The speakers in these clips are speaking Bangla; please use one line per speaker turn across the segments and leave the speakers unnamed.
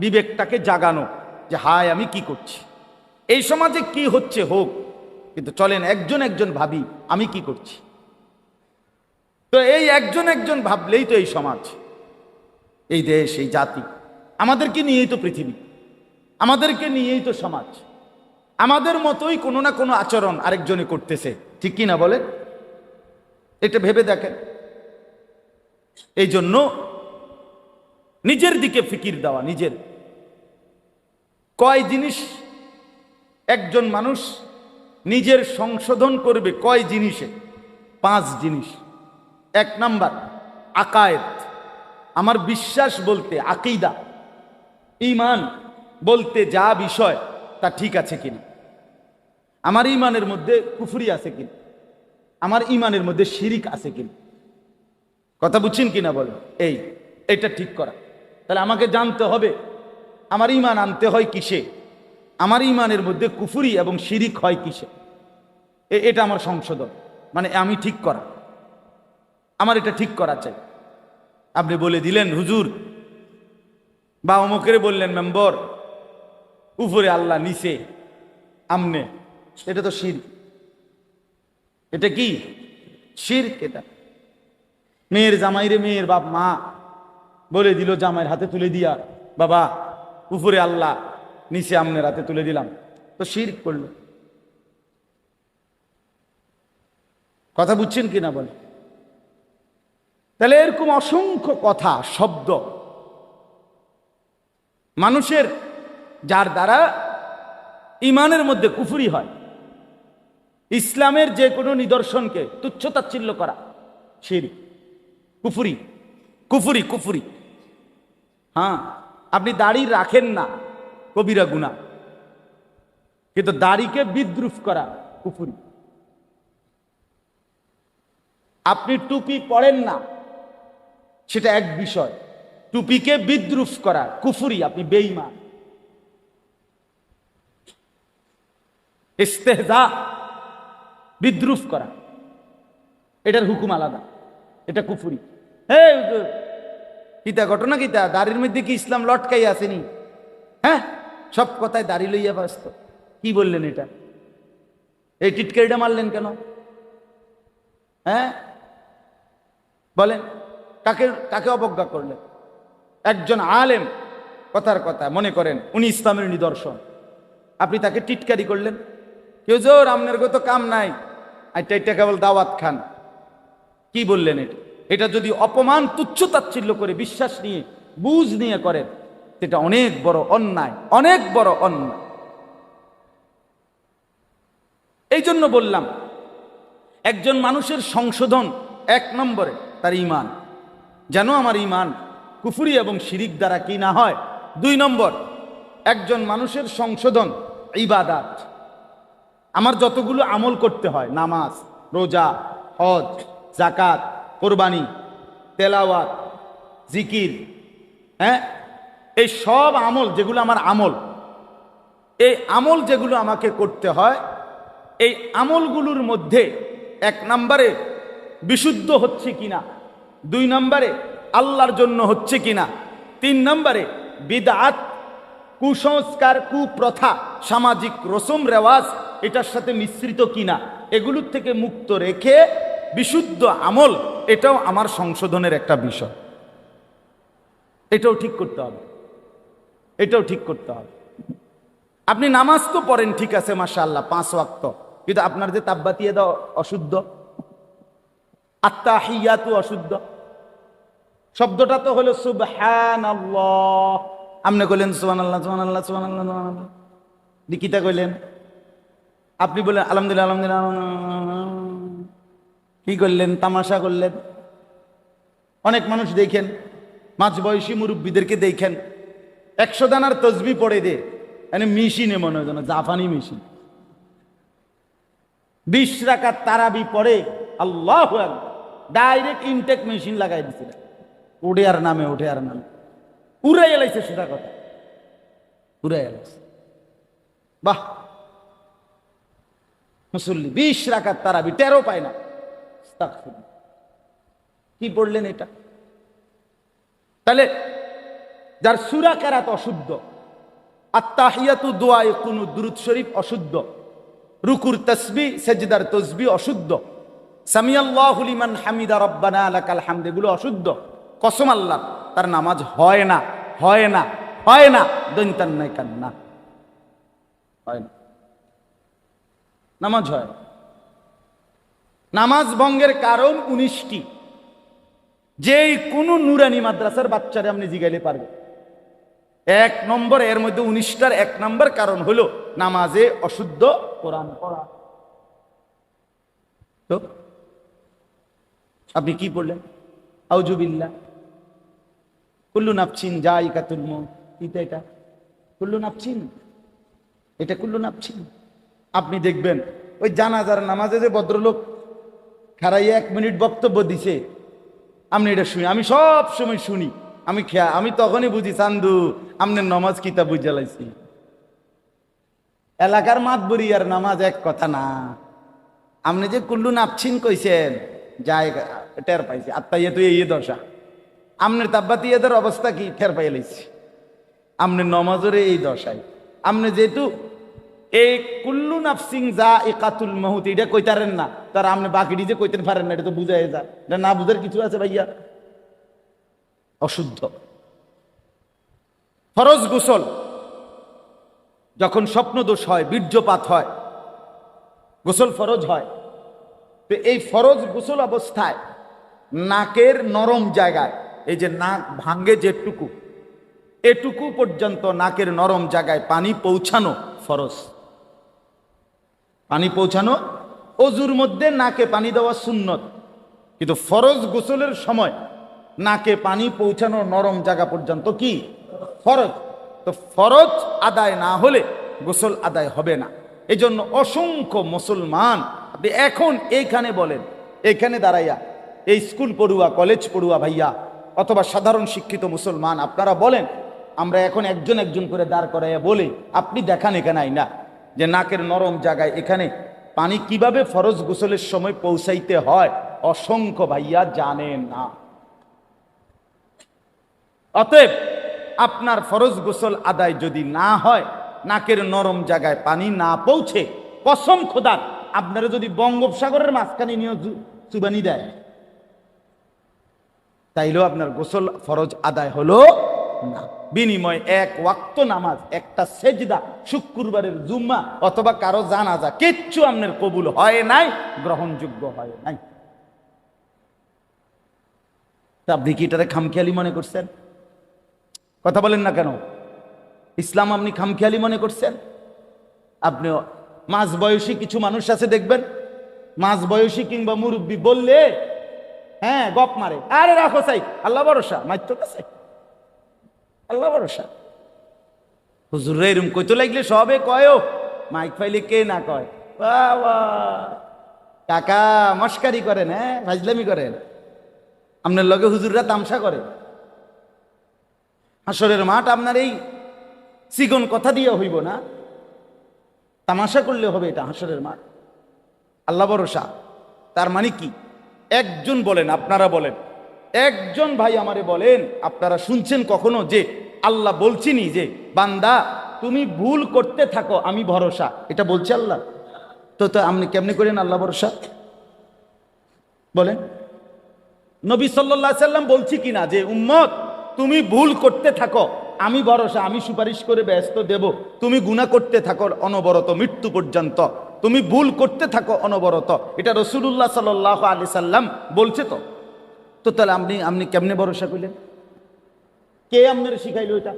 বিবেকটাকে জাগানো যে হায়, আমি কি করছি? এই সমাজে কি হচ্ছে হোক, কিন্তু চলেন একজন একজন ভাবি, আমি কি করছি? তো এই একজন একজন ভাবলেই তো এই সমাজ, এই দেশ, এই জাতি, আমাদেরকে নিয়েই তো পৃথিবী, আমাদেরকে নিয়েই তো সমাজ, আমাদের মতোই কোনো না কোনো আচরণ আরেকজনে করতেছে, ঠিক কি না বলে এটা ভেবে দেখেন। এই জন্য নিজের দিকে ফিকির দেওয়া, নিজের কয় জিনিস একজন মানুষ নিজের সংশোধন করবে? কয় জিনিসে? পাঁচ জিনিস। এক নাম্বার আকায়েত আমার বিশ্বাস বলতে, আকিদা। ইমান বলতে যা বিষয়, তা ঠিক আছে কিনা? আমার ইমানের মধ্যে কুফরি আছে কিনা? আমার ইমানের মধ্যে শিরিক আছে কিনা? কথা বুঝছেন কিনা বলো এই, এটা ঠিক করা। তাহলে আমাকে জানতে হবে আমার ইমান আনতে হয় কিসে? আমার ইমানের মধ্যে কুফুরি এবং শিরিক হয় কিসে? এটা আমার সংশোধন। মানে আমি ঠিক করা। আমার এটা ঠিক করা চাই। আপনি বলে দিলেন, হুজুর। বা অমুকের বললেন, মেম্বর উপরে আল্লাহ নিচে, আমনে। এটা তো শির এটা কি? শির এটা। মেয়ের জামাইরে মেয়ের বাপ মা বলে দিল, জামাইয়ের হাতে তুলে দিয়া, বাবা উপরে আল্লাহ নিচে আমনের হাতে তুলে দিলাম। তো শির করল। কথা বুঝছেন কিনা বলে তাহলে এরকম অসংখ্য কথা, শব্দ, মানুষের যার দ্বারা ইমানের মধ্যে কুফুরি হয়, ইসলামের যে কোনো নিদর্শনকে তুচ্ছতাচ্ছিল্য করা শির কুফুরি কুফুরি কুফুরি। হ্যাঁ আপনি দাড়ি রাখেন না, কবিরা গুণা। কিন্তু দাড়িকে বিদ্রুপ করা কুফুরি। আপনি টুপি পড়েন না, সেটা এক বিষয়। টুপিকে বিদ্রুপ করা কুফুরি, আপনি বেইমান ইস্তেহজা, বিদ্রুপ করা। এটার হুকুম আলাদা, এটা কুফুরি। হে কিতা ঘটনা কিতা? দাড়ির মধ্যে কি ইসলাম লটকাই আসেনি? হ্যাঁ? সব কথায় দাড়ি লইয়া ব্যস্ত। কি বললেন এটা? এই টিটকারিটা মারলেন কেন? হ্যাঁ? বলেন, কাকে কাকে অবজ্ঞা করলেন? একজন আলেম, কথার কথা, মনে করেন, উনি ইসলামের নিদর্শন। আপনি তাকে টিটকারি করলেন? কেউ জোর আপনার গো তো কাম নাই। এটা এটা কেবল দাওয়াত খান। কি বললেন এটা? এটা যদি অপমান তুচ্ছ তাচ্ছিল্য করে, বিশ্বাস নিয়ে, বুঝ নিয়ে করেন সেটা অনেক বড় অন্যায়, অনেক বড় অন্যায়। এই জন্য বললাম, একজন মানুষের সংশোধন এক নম্বরে তার ইমান। যেন আমার ইমান কুফুরি এবং শিরিক দ্বারা কি না হয়? দুই নম্বর, একজন মানুষের সংশোধন ইবাদাত। আমার যতগুলো আমল করতে হয়, নামাজ, রোজা, হজ জাকাত কোরবানি, তেলাওয়াত, জিকির হ্যাঁ? এই সব আমল যেগুলো আমার আমল, এই আমল যেগুলো আমাকে করতে হয়, এই আমলগুলোর মধ্যে এক নম্বরে বিশুদ্ধ হচ্ছে কিনা, দুই নম্বরে আল্লাহর জন্য হচ্ছে কিনা, তিন নম্বরে বিদাত, কুসংস্কার, কুপ্রথা, সামাজিক রসম রেওয়াজ, এটার সাথে মিশ্রিত কিনা, এগুলোর থেকে মুক্ত রেখে বিশুদ্ধ আমল এটাও আমার সংশোধনের একটা বিষয়। এটাও ঠিক করতে হবে। এটাও ঠিক করতে হবে। আপনি নামাজ তো পড়েন, ঠিক আছে মাসা আল্লাহ পাঁচ ওয়াক্ত। কিন্তু আপনার যে তাব্বাতিয়ে দাও অশুদ্ধ। আত্মা হিয়াতু অশুদ্ধ। শব্দটা তো হলো সুবহান আপনি কইলেন সুবান আল্লাহ সুবান আল্লাহ সুবান আল্লাহ সুবহান আল্লাহ নিকিতা কইলেন। আপনি বললেন আলহামদুলিল্লাহ আলহামদুলিল্লাহ। কি করলেন, তামাশা করলেন? অনেক মানুষ দেখেন, মাঝ বয়সী মুরব্বীদেরকে দেখেন। একশো দানার তসবি পড়ে দে মানে মেশিনে মনে হয় যেন জাপানি মেশিন। বিশ রাখার তারাবি পড়ে, আল্লাহ ডাইরেক্ট ইনটেক মেশিন লাগাই দিছিল উঠে আর নামে, উঠে আর নামে। উড়াই এলাইছে সেটা কথা। উড়াই এলাইছে বাহ! মুসল্লি, বিশ রাখার তারাবি তেরো পায় না। কি পড়লেন এটা? তাহলে যার সুরা কেরাত অশুদ্ধ আত্মাহিয়াতু দোয়ায় কোনো দুরুদ শরীফ অশুদ্ধ, রুকুর তসবি, সেজদার তসবি অশুদ্ধ হামিদা রব্বানা লাকাল হামদ, এগুলো অশুদ্ধ। কসম আল্লাহ, তার নামাজ হয় না হয় না হয় না দৈন্তান নাই কান্না। হয় না। নামাজ হয়। নামাজ ভঙ্গের কারণ উনিশটি। যেই কোনো নুরানি মাদ্রাসার বাচ্চারে আপনি জিগাইলে পারবে এক নম্বর, এর মধ্যে উনিশটার এক নম্বর কারণ হলো নামাজে অশুদ্ধ কোরআন পড়া। তো আপনি কি পড়লেন? আউজুবিল্লা কুল্লু নাপছিন যাই কাতুল এটা এটা? কুল্লু নাপছিন এটা কুল্লু নাপছিন আপনি দেখবেন, ওই জানাজার নামাজে যে ভদ্রলোক খারাইয়া এক মিনিট বক্তব্য দিছে। আপনি এটা শুনি, আমি সব সময় শুনি। আমি খেয়া, আমি তখনই বুঝি, চান্দু আমনের নমাজ কিতাব বুঝে লাইছি। এলাকার মাত বরি আর নামাজ এক কথা না। আপনি যে কুল্লু নাপছিন কইছেন, যাই টের পাইছি, আত্মাইয়ে তুই এই দশা। আমনের তাব্বাতি এদের অবস্থা কি, টের পাই লাইছি। আমনের নমাজরে এই দশায়। আপনি যেহেতু এই কুল্লু নাফসিং যা একাতুল মাহুত এটা কইতারেন না। তার আপনি বাকিটি যে কইতে পারেন না, এটা তো বুঝাই যা এটা না বুঝার কিছু আছে ভাইয়া? অশুদ্ধ। ফরজ গোসল। যখন স্বপ্নদোষ হয়, বীর্যপাত হয়, গোসল ফরজ হয়, তো এই ফরজ গোসল অবস্থায় নাকের নরম জায়গায়, এই যে নাক ভাঙ্গে যেটুকু, এটুকু পর্যন্ত নাকের নরম জায়গায় পানি পৌঁছানো ফরজ। পানি পৌঁছানো, অজুর মধ্যে নাকে পানি দেওয়া সুন্নত। কিন্তু ফরজ গোসলের সময় নাকে পানি পৌঁছানো নরম জায়গা পর্যন্ত কি? ফরজ। তো ফরজ আদায় না হলে গোসল আদায় হবে না। এই জন্য অসংখ্য মুসলমান, আপনি এখন এইখানে বলেন, এইখানে দাঁড়াইয়া, এই স্কুল পড়ুয়া, কলেজ পড়ুয়া ভাইয়া, অথবা সাধারণ শিক্ষিত মুসলমান, আপনারা বলেন, আমরা এখন একজন একজন করে দাঁড় করাইয়া বলি, আপনি দেখান এখানে আই না যে নাকের নরম জায়গায় এখানে পানি কীভাবে ফরজ গোসলের সময় পৌঁছাইতে হয়, অসংখ্য ভাইয়া জানে না। অতএব আপনার ফরজ গোসল আদায় যদি না হয়, নাকের নরম জায়গায় পানি না পৌঁছে, কসম খোদার, আপনারা যদি বঙ্গোপসাগরের মাঝখানে নিয়ে চুবানি দেয়, তাইলেও আপনার গোসল ফরজ আদায় হলো না। বিনিময় এক ওয়াক্ত নামাজ, একটা সেজদা, শুক্রবারের জুম্মা অথবা কারও জানাজা, কিচ্ছু আপনার কবুল হয় নাই, গ্রহণযোগ্য হয় নাই। আপনি কি এটারে খামখেয়ালি মনে করছেন? কথা বলেন না কেন? ইসলাম আপনি খামখেয়ালি মনে করছেন? আপনি মাঝ বয়সী কিছু মানুষ আছে দেখবেন? মাঝ বয়সী কিংবা মুরব্বী বললে হ্যাঁ গপ মারে। আরে রাখো সাই আল্লাহ ভরসা মাইতো কাছে আল্লাহ ভরসা। হুজুররা এরম কইতো লাগলে সবে কয়ও? মাইক ফাইলে কে না কয়? বাহ। কাকা, মস্কারি করেন হ্যাঁ? ফাজলামি করেন। আপনার লগে হুজুররা তামসা করে। হাসরের মাঠ আপনার এই সিগন কথা দিয়ে হইব না? তামাশা করলে হবে এটা হাসরের মাঠ। আল্লাহ ভরসা। তার মানে কি? একজন বলেন, আপনারা বলেন। একজন ভাই আমারে বলেন, আপনারা শুনছেন কখনো যে আল্লাহ বলছিনি যে, বান্দা, তুমি ভুল করতে থাকো, আমি ভরসা। এটা বলছে আল্লাহ। তো তো আপনি কেমনি করেন আল্লাহ ভরসা? বলেন। নবী সাল্লাহ সাল্লাম বলছি কিনা যে, উম্মত, তুমি ভুল করতে থাকো, আমি ভরসা, আমি সুপারিশ করে ব্যস্ত দেব। তুমি গুণা করতে থাকো, অনবরত, মৃত্যু পর্যন্ত। তুমি ভুল করতে থাকো, অনবরত। এটা রসুল্লাহ সাল্লাহ আলি সাল্লাম বলছে তো। তো তাহলে আপনি আপনি কেমনে ভরসা করলেন? কে আপনার শিখাইল এটা?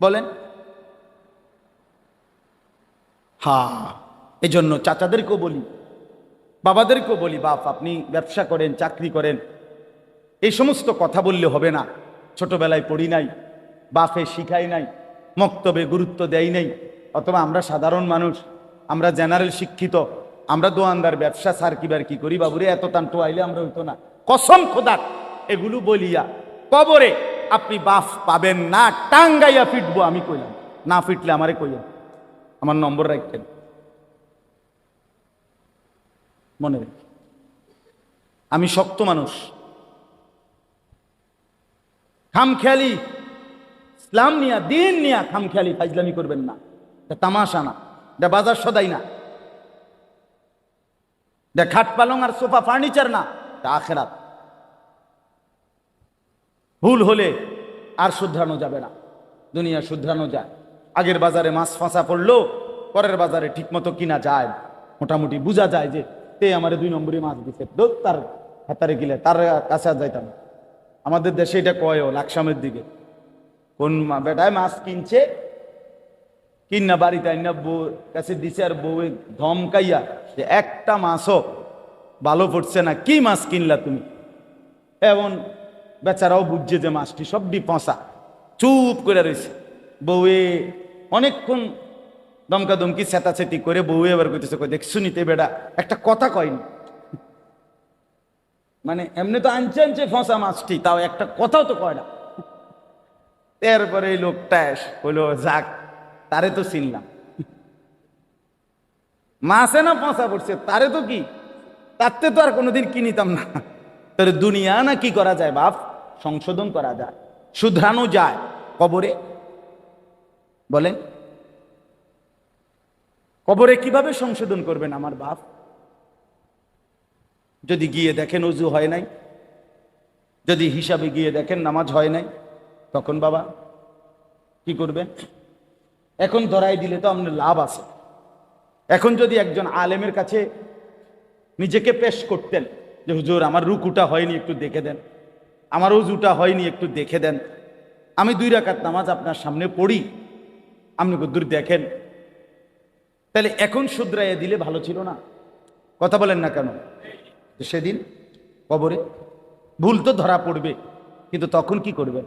বলেন। হা এই জন্য চাচাদেরকেও বলি, বাবাদেরকেও বলি, বাপ, আপনি ব্যবসা করেন, চাকরি করেন, এই সমস্ত কথা বললে হবে না। ছোটবেলায় পড়ি নাই, বাপে শিখাই নাই, মক্তবে গুরুত্ব দেয় নাই, অথবা আমরা সাধারণ মানুষ, আমরা জেনারেল শিক্ষিত, আমরা দোয়ানদার, ব্যবসা সার কিবার কি করি, বাবুরে, এত তান্টো আইলে আমরা হইতো না। কসম খোদার, এগুলো বলিয়া কবরে আপনি বাফ পাবেন না, টাঙ্গাইয়া ফিটবো আমি কইলাম। না ফিটলে আমারে কইয়া আমার নম্বর রাখতেন মনে রেখে। আমি শক্ত মানুষ। খামখেয়ালি, ইসলাম নিয়া, দিন নিয়া খামখেয়ালি ফাইজলামি করবেন না। এটা তামাশা না, এটা বাজার সদাই না। এটা খাট পালং আর সোফা ফার্নিচার না। এটা আখেরাত। ভুল হলে আর শুধরানো যাবে না। দুনিয়া শুধরানো যায়। আগের বাজারে মাছ ফাঁসা পড়ল পরের বাজারে ঠিকমতো কিনা যায় মোটামুটি বোঝা যায় যে তে আমারে দুই নম্বরই মাছ দিছে। তার হাতারে গিলে, তার কাছে আর যাইতাম আমাদের দেশে এটা কয়ও লাকসামের দিকে। কোন বেটায় মাছ কিনছে, কিনা বাড়িতে আইনা বউ কাছে দিছে আর বউ ধমকাইয়া যে একটা মাছও ভালো পড়ছে না, কি মাছ কিনলা তুমি? এমন বেচারাও বুঝছে যে মাছটি সবটি পচা। চুপ করে রয়েছে। বউয়ে অনেকক্ষণ দমকা দমকি চেতাচেতি করে বউয়ে এবার কইতেছে, কই, দেখ, শুনিতে বেটা একটা কথা কয়নি মানে এমনি তো আনছে আনছে ফসা মাছটি, তাও একটা কথাও তো কয় না। এরপরে এই লোকটা হইল যাক, তারে তো চিনলাম। মাছে না পচা পড়ছে, তারে তো কি? তাতে তো আর কোনোদিন কিনিতাম না। তাহলে দুনিয়া না কি করা যায় বাপ? সংশোধন করা যায়, শুধরানো যায়। কবরে? বলেন। কবরে কীভাবে সংশোধন করবেন আমার বাপ? যদি গিয়ে দেখেন উজু হয় নাই, যদি হিসাবে গিয়ে দেখেন নামাজ হয় নাই, তখন বাবা কি করবেন এখন ধরাই দিলে তো আপনার লাভ আছে। এখন যদি একজন আলেমের কাছে নিজেকে পেশ করতেন যে, হুজুর, আমার রুকুটা হয়নি, একটু দেখে দেন। আমার উজুটা হয়নি, একটু দেখে দেন। আমি দুই রাকাত নামাজ আপনার সামনে পড়ি। আপনি দূর দেখেন। তাহলে এখন শুধরাইয়া দিলে ভালো ছিল না। কথা বলেন না কেন? সেদিন কবরে ভুল তো ধরা পড়বে, কিন্তু তখন কি করবেন?